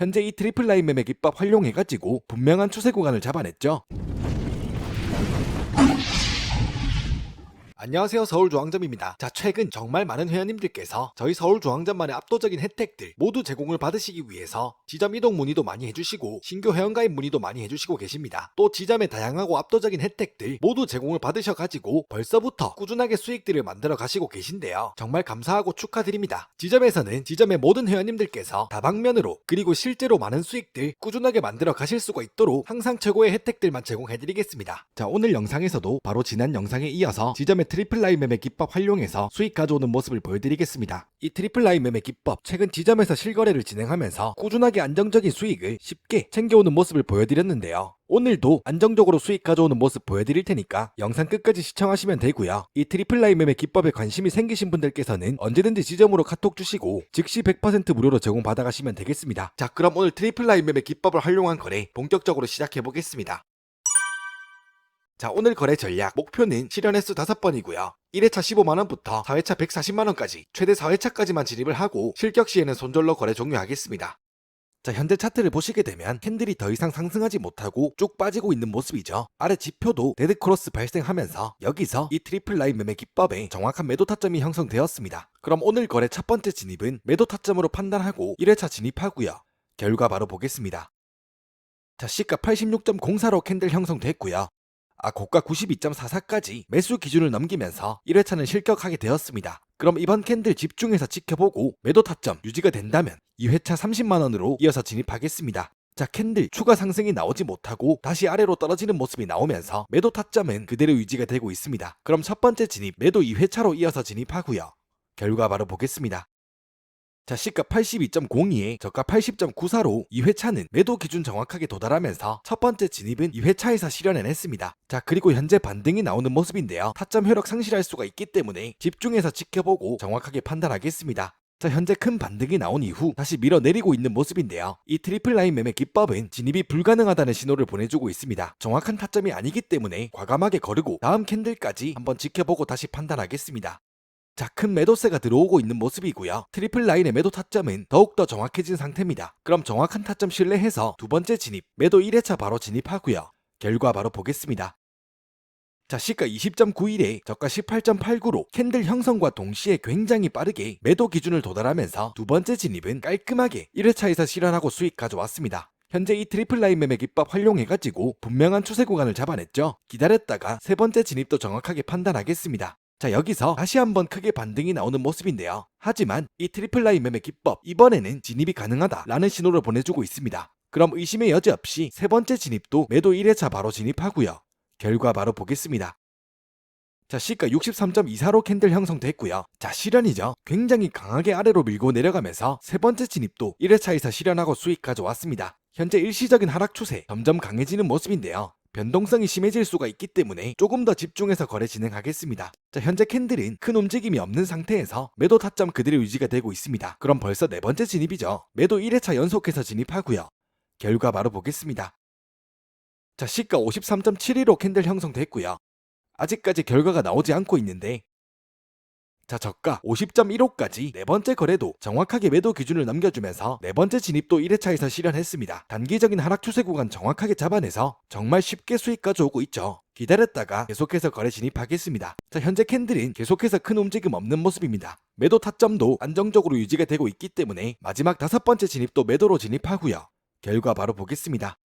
현재 이 트리플 라인 매매 기법 활용해가지고 분명한 추세 구간을 잡아냈죠. 안녕하세요 서울중앙점입니다. 자 최근 정말 많은 회원님들께서 저희 서울중앙점만의 압도적인 혜택들 모두 제공을 받으시기 위해서 지점 이동 문의도 많이 해주시고 신규 회원가입 문의도 많이 해주시고 계십니다. 또 지점의 다양하고 압도적인 혜택들 모두 제공을 받으셔가지고 벌써부터 꾸준하게 수익들을 만들어 가시고 계신데요. 정말 감사하고 축하드립니다. 지점에서는 지점의 모든 회원님들께서 다방면으로 그리고 실제로 많은 수익들 꾸준하게 만들어 가실 수가 있도록 항상 최고의 혜택들만 제공해드리겠습니다. 자 오늘 영상에서도 바로 지난 영상에 이어서 지점의 트리플 라인 매매 기법 활용해서 수익 가져오는 모습을 보여드리겠습니다. 이 트리플 라인 매매 기법 최근 지점에서 실거래를 진행하면서 꾸준하게 안정적인 수익을 쉽게 챙겨오는 모습을 보여드렸는데요. 오늘도 안정적으로 수익 가져오는 모습 보여드릴 테니까 영상 끝까지 시청하시면 되고요. 이 트리플 라인 매매 기법에 관심이 생기신 분들께서는 언제든지 지점으로 카톡 주시고 즉시 100% 무료로 제공 받아 가시면 되겠습니다. 자 그럼 오늘 트리플 라인 매매 기법을 활용한 거래 본격적으로 시작해 보겠습니다. 자 오늘 거래 전략 목표는 실현 횟수 5번이고요. 1회차 15만원부터 4회차 140만원까지 최대 4회차까지만 진입을 하고 실격 시에는 손절로 거래 종료하겠습니다. 자 현재 차트를 보시게 되면 캔들이 더 이상 상승하지 못하고 쭉 빠지고 있는 모습이죠. 아래 지표도 데드 크로스 발생하면서 여기서 이 트리플 라인 매매 기법에 정확한 매도 타점이 형성되었습니다. 그럼 오늘 거래 첫 번째 진입은 매도 타점으로 판단하고 1회차 진입하고요. 결과 바로 보겠습니다. 자 시가 86.04로 캔들 형성됐고요. 아 고가 92.44까지 매수 기준을 넘기면서 1회차는 실격하게 되었습니다. 그럼 이번 캔들 집중해서 지켜보고 매도 타점 유지가 된다면 2회차 30만원으로 이어서 진입하겠습니다. 자 캔들 추가 상승이 나오지 못하고 다시 아래로 떨어지는 모습이 나오면서 매도 타점은 그대로 유지가 되고 있습니다. 그럼 첫 번째 진입 매도 2회차로 이어서 진입하고요. 결과 바로 보겠습니다. 자 시가 82.02에 저가 80.94로 2회차는 매도 기준 정확하게 도달하면서 첫 번째 진입은 2회차에서 실현해냈습니다. 자 그리고 현재 반등이 나오는 모습인데요. 타점 효력 상실할 수가 있기 때문에 집중해서 지켜보고 정확하게 판단하겠습니다. 자 현재 큰 반등이 나온 이후 다시 밀어내리고 있는 모습인데요. 이 트리플 라인 매매 기법은 진입이 불가능하다는 신호를 보내주고 있습니다. 정확한 타점이 아니기 때문에 과감하게 거르고 다음 캔들까지 한번 지켜보고 다시 판단하겠습니다. 자, 큰 매도세가 들어오고 있는 모습이고요. 트리플 라인의 매도 타점은 더욱더 정확해진 상태입니다. 그럼 정확한 타점 신뢰해서 두 번째 진입, 매도 1회차 바로 진입하고요. 결과 바로 보겠습니다. 자, 시가 20.91에 저가 18.89로 캔들 형성과 동시에 굉장히 빠르게 매도 기준을 도달하면서 두 번째 진입은 깔끔하게 1회차에서 실현하고 수익 가져왔습니다. 현재 이 트리플 라인 매매 기법 활용해가지고 분명한 추세 구간을 잡아냈죠. 기다렸다가 세 번째 진입도 정확하게 판단하겠습니다. 자 여기서 다시 한번 크게 반등이 나오는 모습인데요. 하지만 이 트리플 라인 매매 기법 이번에는 진입이 가능하다라는 신호를 보내주고 있습니다. 그럼 의심의 여지 없이 세 번째 진입도 매도 1회차 바로 진입하고요. 결과 바로 보겠습니다. 자 시가 63.24로 캔들 형성됐고요. 자 실현이죠. 굉장히 강하게 아래로 밀고 내려가면서 세 번째 진입도 1회차에서 실현하고 수익 가져왔습니다. 현재 일시적인 하락 추세 점점 강해지는 모습인데요. 변동성이 심해질 수가 있기 때문에 조금 더 집중해서 거래 진행하겠습니다. 자, 현재 캔들은 큰 움직임이 없는 상태에서 매도 타점 그대로 유지가 되고 있습니다. 그럼 벌써 네 번째 진입이죠. 매도 1회차 연속해서 진입하고요. 결과 바로 보겠습니다. 자, 시가 53.72로 캔들 형성됐고요. 아직까지 결과가 나오지 않고 있는데 자, 저가 50.15까지 네 번째 거래도 정확하게 매도 기준을 넘겨주면서 네 번째 진입도 1회차에서 실현했습니다. 단기적인 하락 추세 구간 정확하게 잡아내서 정말 쉽게 수익 가져오고 있죠. 기다렸다가 계속해서 거래 진입하겠습니다. 자, 현재 캔들은 계속해서 큰 움직임 없는 모습입니다. 매도 타점도 안정적으로 유지가 되고 있기 때문에 마지막 다섯 번째 진입도 매도로 진입하고요. 결과 바로 보겠습니다.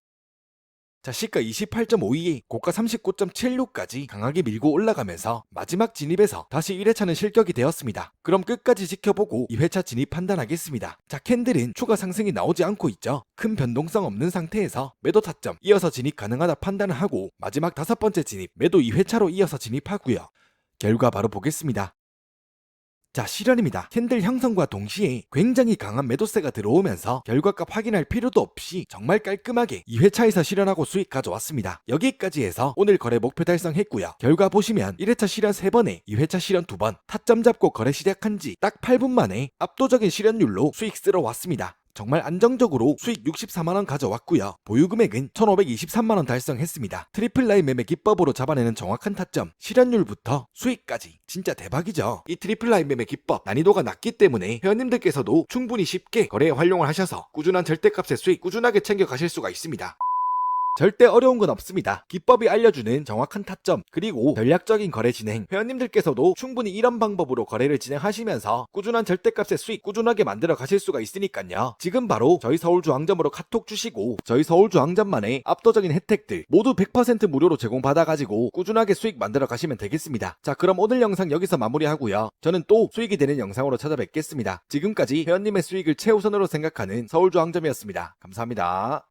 자, 시가 28.52에 고가 39.76까지 강하게 밀고 올라가면서 마지막 진입에서 다시 1회차는 실격이 되었습니다. 그럼 끝까지 지켜보고 2회차 진입 판단하겠습니다. 자, 캔들은 추가 상승이 나오지 않고 있죠. 큰 변동성 없는 상태에서 매도 타점 이어서 진입 가능하다 판단을 하고 마지막 다섯 번째 진입 매도 2회차로 이어서 진입하고요. 결과 바로 보겠습니다. 자, 실현입니다. 캔들 형성과 동시에 굉장히 강한 매도세가 들어오면서 결과값 확인할 필요도 없이 정말 깔끔하게 2회차에서 실현하고 수익 가져왔습니다. 여기까지 해서 오늘 거래 목표 달성했고요. 결과 보시면 1회차 실현 3번에 2회차 실현 2번, 타점 잡고 거래 시작한 지 딱 8분 만에 압도적인 실현율로 수익 쓸어 왔습니다. 정말 안정적으로 수익 64만원 가져왔고요. 보유금액은 1523만원 달성했습니다. 트리플 라인 매매 기법으로 잡아내는 정확한 타점, 실현율부터 수익까지 진짜 대박이죠. 이 트리플 라인 매매 기법 난이도가 낮기 때문에 회원님들께서도 충분히 쉽게 거래에 활용을 하셔서 꾸준한 절대값의 수익 꾸준하게 챙겨 가실 수가 있습니다. 절대 어려운 건 없습니다. 기법이 알려주는 정확한 타점, 그리고 전략적인 거래 진행, 회원님들께서도 충분히 이런 방법으로 거래를 진행하시면서 꾸준한 절대값의 수익 꾸준하게 만들어 가실 수가 있으니까요. 지금 바로 저희 서울중앙점으로 카톡 주시고 저희 서울중앙점만의 압도적인 혜택들 모두 100% 무료로 제공받아가지고 꾸준하게 수익 만들어 가시면 되겠습니다. 자 그럼 오늘 영상 여기서 마무리하고요. 저는 또 수익이 되는 영상으로 찾아뵙겠습니다. 지금까지 회원님의 수익을 최우선으로 생각하는 서울중앙점이었습니다. 감사합니다.